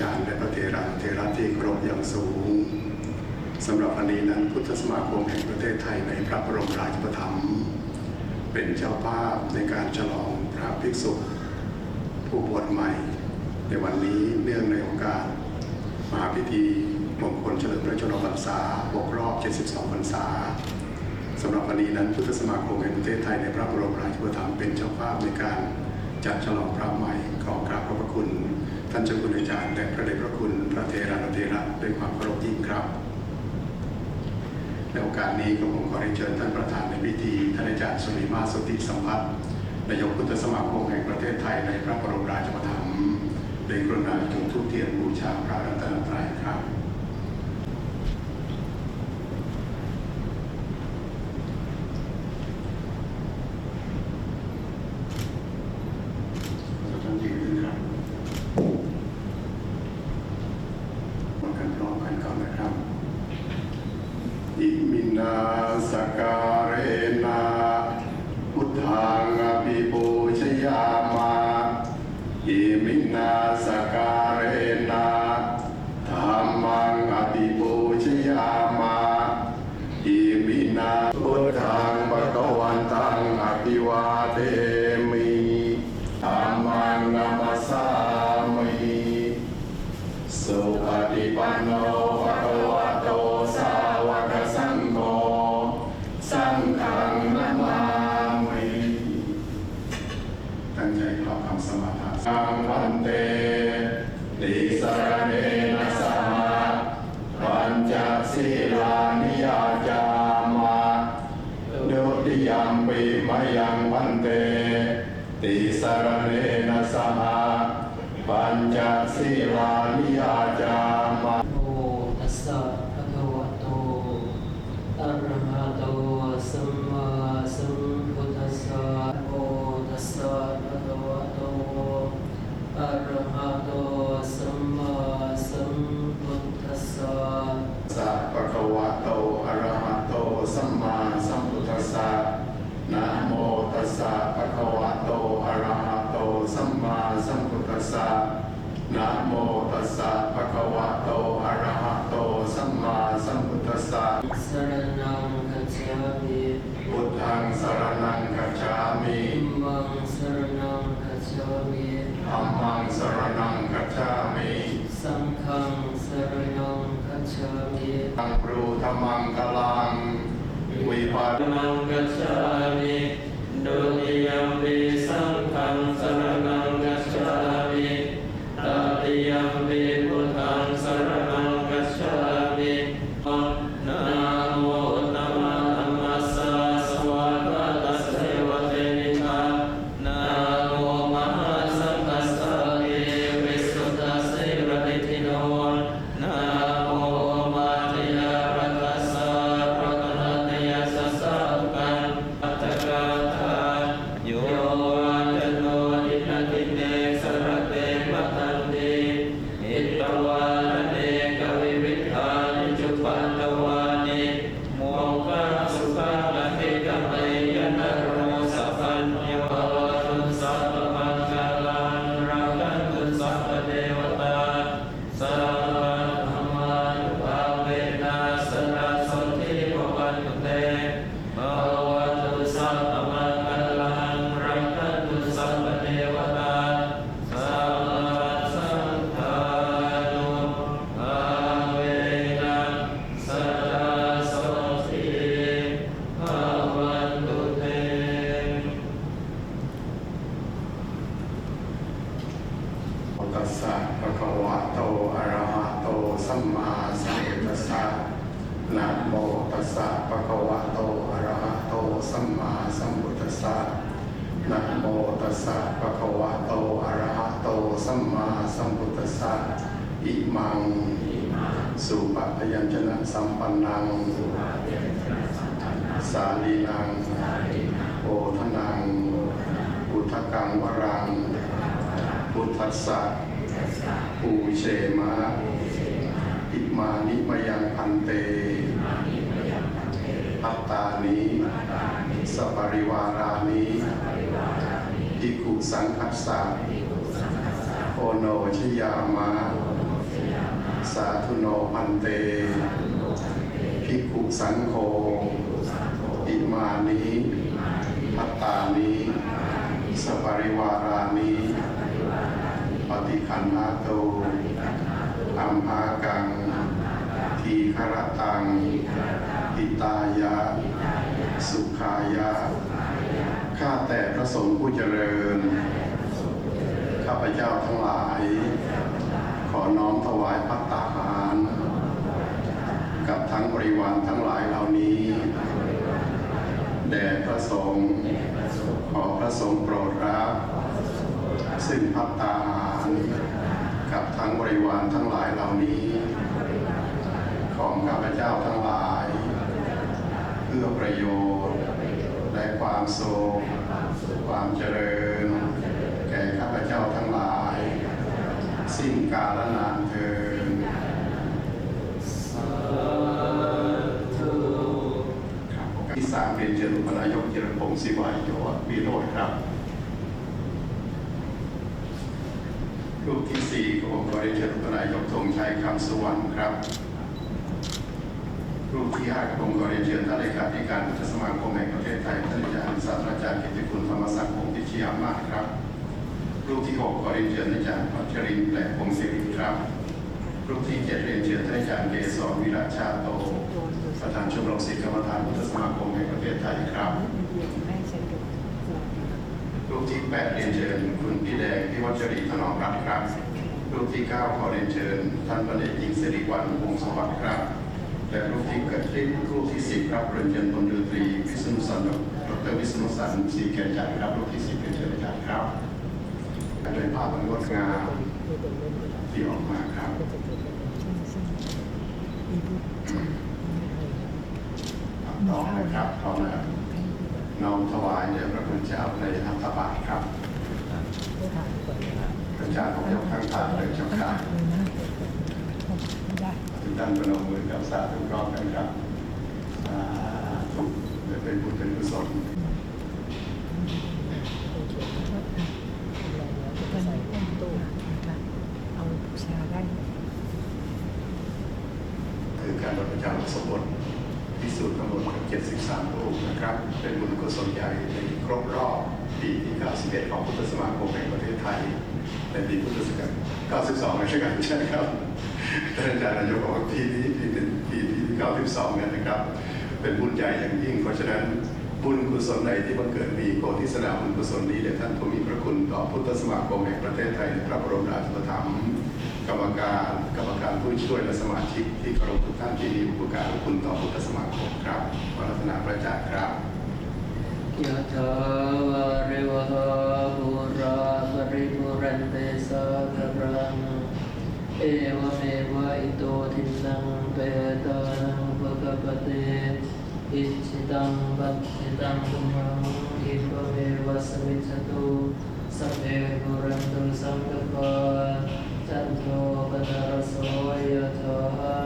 จารย์และพระเทระเทระที่เคารพอย่างสูงสำหรับวันนี้นั้นพุทธสมาคมแห่งประเทศไทยในพระบรมราชประถมภ์เป็นเจ้าภาพในการฉลองพระภิกษุผู้บวชใหม่ ในวันนี้เนื่องในโอกาสมหาพิธีมงคลเฉลิมพระชนมพรรษา6รอบ 72 พรรษาสำหรับวันนี้นั้นพุทธสมาคมแห่งประเทศไทยในพระบรมราชประถมภ์เป็นเจ้าภาพในการจัดฉลองพระใหม่ขอกราบขอบพระคุณ ท่านเจ้าคุณอาจารย์และพระเดชพระคุณพระเทระเทระด้วยความเคารพยิ่งครับในโอกาสนี้ก็ผมขอเรียนเชิญท่านประธานในพิธีท่านอาจารย์สุริมาสติสัมพัฒน์นายกพุทธสมาคมแห่งประเทศไทยในพระบรมราชประถมภ์ได้กรุณาจุดธูปเทียนบูชาพระรัตนตรัยครับ เราต้องยืนขึ้นครับมากันพร้อมกันก่อนนะครับ อิมินาสการเร มิธัมมังสรณังคัจฉามิสังฆังสรณังคัจฉามิตังปรูธรรมังกลังวิปัสสมังกัจฉามิดุติยม สัมมาสัมพุทธัสสะนะโมตัสสะภะคะวะโตอะระหะโตสัมมาสัมพุทธัสสะนะโมตัสสะภะคะวะโตอะระหะโตสัมมาสัมพุทธัสสะอิมังสุปะพยัญชนะสัมปันนังสาลีนังโอทนังพุทธกังวรังพุทธัสสะปูเชมะ มานิมยังพันเตพัตตานิสสัปริวารานิภิกขุสังคัสสะโอโนชยามะ สาธุโนพันเตภิกขุสังโฆอิมานิพัตตานิสัปริวารานิปฏิคันหาโตอัมหากัง ทีครตังอิตายะ สุขายะ ข้าแต่พระสงฆ์ผู้เจริญ ข้าพเจ้าทั้งหลาย ขอน้อมถวายพัตตาหาร กับทั้งบริวารทั้งหลายเหล่านี้แด่พระสงฆ์ขอพระสงฆ์โปรดรับ ซึ่งพัตตาหาร กับทั้งบริวารทั้งหลายเหล่านี้ ของข้าพเจ้าทั้งหลาย เพื่อประโยชน์และความสุขความเจริญ แก่ข้าพเจ้าทั้งหลาย สิ้นกาลนานเทินที่สามเรียนเชิญอุปนายกเจริญพงศ์ศิวายโยวิโรธครับรูปที่สี่ของผมขอเรียนเชิญอุปนายกธงชัยคำสุวรรณครับ รูปที่ห้าของผมขอเรียนเชิญท่านเลขาธิการพุทธสมาคมแห่งประเทศไทยท่านอาจารย์ศาสตราจารย์กิติคุณธรรมศักดิ์พงศ์พิชยามาศครับ รูปที่หกขอเรียนเชิญอาจารย์พัชรินทร์แปลกพงศิริครับ รูปที่เจ็ดเรียนเชิญท่านอาจารย์เกษรวิราชาโต ประธานชมรมศิษย์กรรมฐานพุทธสมาคมแห่งประเทศไทยครับ รูปที่แปดเรียนเชิญคุณพี่แดงพี่วัชรีถนอมรัตน์ครับ รูปที่เก้าขอเรียนเชิญ ท่านพันเอกหญิงสิริวัลย์วงศ์สวัสดิ์ครับ และรูปที่เกิดขึ้นรูปที่สิบครับเรียนเชิญพลเรือตรีวิษณุสันต์ดรวิษณุสันต์ศรีแก่นจันทร์ครับรูปที่สิบเรียนเชิญอาจารย์ครับการเดินภาพมันงดงามที่ออกมาครับต่อนะครับพร้อมนะครับน้อมถวายแด่พระคุณเจ้าในอัตบาทครับพระเจ้าของยกทั้งตาเลยเจ้าค่ะ ท่านประนมมือกับสาธุพร้อมกันครับสาธุและเป็นบุญเป็นกุศลคือการรับประจำสมบทพิสูจน์กำหนด73รูปนะครับ เป็นบุญกุศลใหญ่ในครบรอบปีที่ 91 ของพุทธสมาคมแห่งประเทศไทยในปีพุทธศักราช92ใช่ไหมครับ ท่านอาจารย์นายกบอกว่าปีนี้ปีเป็นปีที่92เนี่ยนะครับ เป็นบุญใหญ่อย่างยิ่ง เพราะฉะนั้นบุญกุศลใดที่บังเกิดมีโกทิสนาบุญกุศลนี้แด่ท่านผู้มีพระคุณต่อพุทธสมาคมแห่งประเทศไทยในพระบรมราชูปถัมภ์กรรมการกรรมการผู้ช่วยและสมาชิกที่เคารพทุกท่านที่มีอุปการะคุณต่อพุทธสมาคมครับวรัตนาพระจากครับยะถาวาริวหาปุราปริปุเรนเตสาครัง เอวเมวะอิโตทินังเปตานังปะกะปะเตอิจิตังปัจิตังตุมังอิปะเมวะสมิจตุสัพเพปุเรนตุสังกปปาจันโทปนารโสยะถา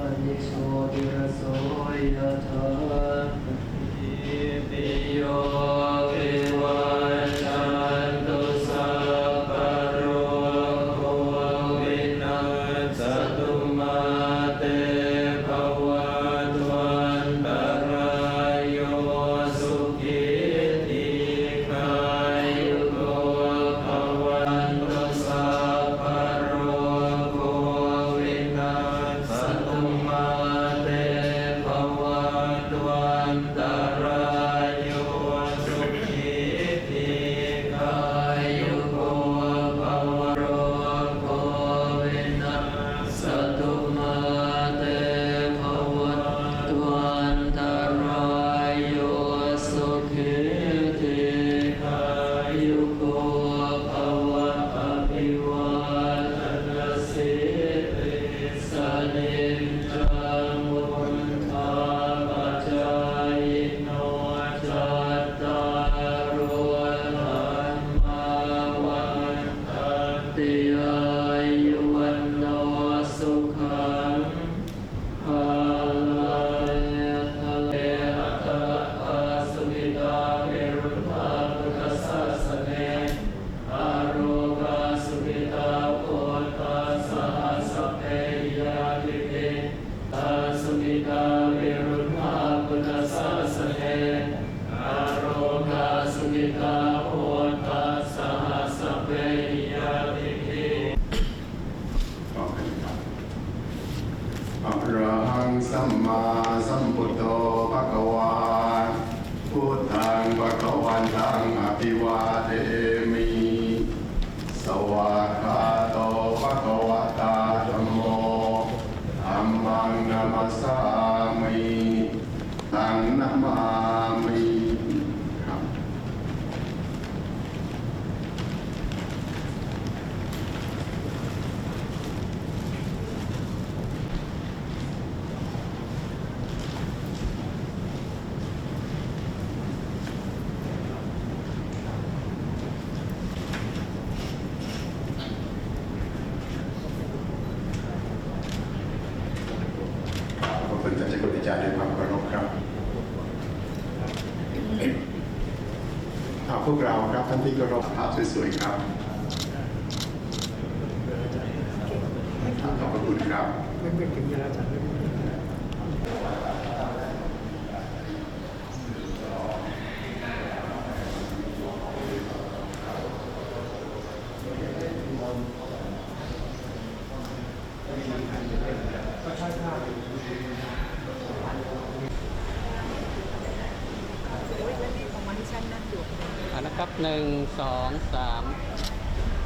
มณิโชติรโสยะถา They. ma ท่านที่เคารพภาพสวยๆครับขอบพระคุณครับ เอาละครับ หนึ่งสองสาม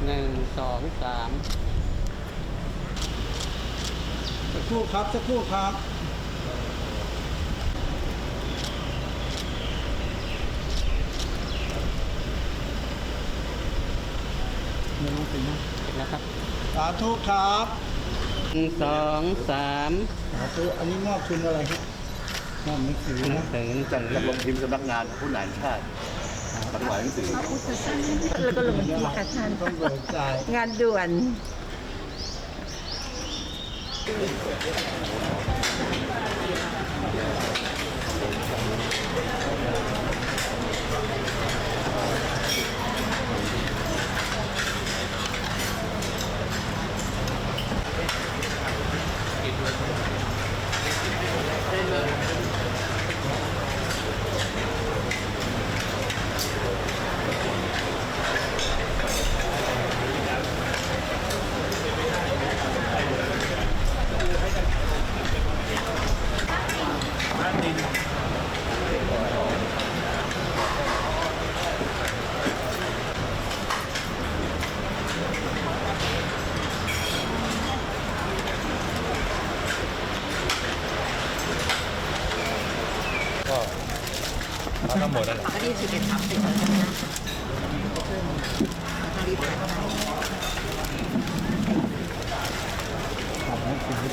หนึ่งสองสามสักครู่ครับสักครู่ครับนะครับสาธุครับหนึ่งสองสามสาธุอันนี้มอบทุนอะไรครับมอบหนังสือหนันะงสือหนังจัสืดอระบบพิมพ์สำนักงานผู้นานชาติ ถวายหนังสือแล้วก็ลงบันทึกค่ะท่าน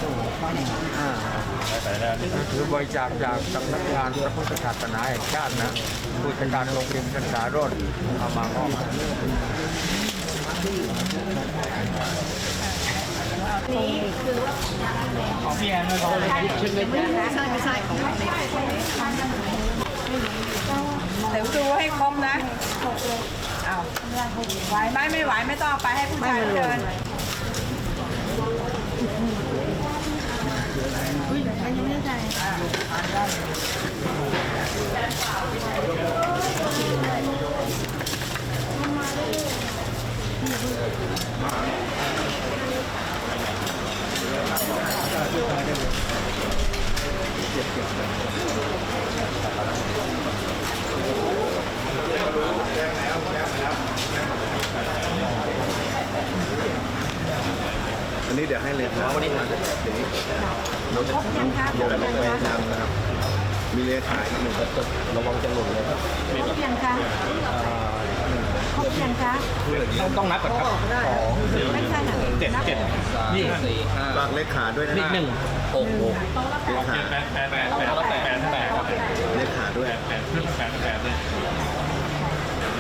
ต้องเบิกจ่ายงานด่วนคือบริจาคจากสำนักงานพระพุทธศาสนาแห่งชาตินะผู้จัดการโรงเรียนศึกษาโรดเอามามอบให้ เดี๋ยวดูให้ครบนะเอาไหวไหมไม่ไหวไม่ต้องเอาไปให้ผู้ชายเชิญอัน นี้เดี๋ยวให้เลยครับวันนี้ครับเดี๋ยวนี้เราจะเดี๋ยวเราไปนำนะครับ มีเลขาอีกหนึ่งครับระวังจะหล่นเลยครับครบยังคะครบยังคะต้องต้องนับก่อนครับสองไม่ใช่ค่ะเจ็ดเจ็ดนี่สี่ห้าฝากเลขาด้วยนะนี่หนึ่งหกหกเลขาแปดแปดแปดแปดแปดแปดครับเลขาด้วยแปดแปดแปดเลย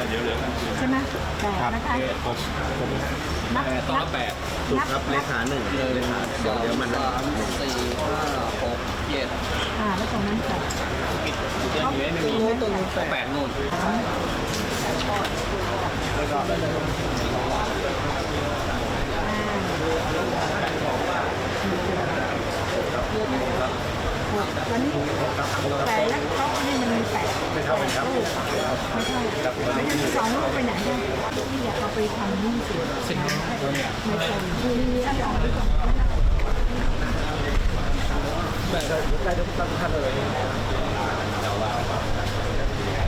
เดี๋ยวเหลือใช่ไหมแปดนะคะ ผมผมนับต้องนัละบแปดถูกครับเลขาหนึ่งเลขาเดี๋ยวเดี๋ยวมันนะสี่ห้าหกเจ็ดอ่าแล้วตรงนั้นแปดเจ็ดอยู่ไม่มีแปดนู่นวันนี้แต่แล้วเขานี่มัน ไม่ใช่ครับวันนี้สองลูกไปไหนเนี่ยที่อยากเอาไปทำนี่สิไม่ใช่คือถ้าสองลูก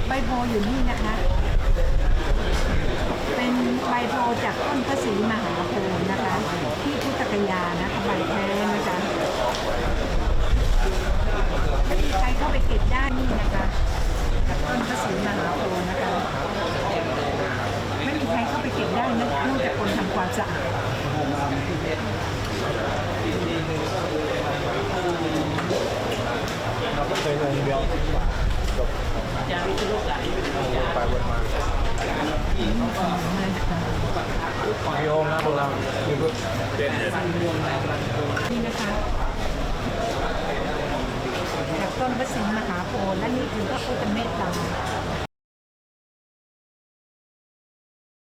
ใบโพอยู่นี่นะคะ เป็นใบโพจากต้นพระศรีมหาโพธิ์นะคะ ที่พุทธกยานะคะใบแท้นะคะมีใครเข้าไปเก็บได้นี่นะคะ ต้นพระศรีมหาโพธิ์นะคะไม่มีใครเข้าไปเก็บได้นะนอกจากคนทำความสะอาดเราก็เคยลงเดียวจบไปวนมาพี่โอมนะพวกเราเด็ด ต้นพระสิงห์มหาโพธิ์และนี่คือพระพุทธเมตตา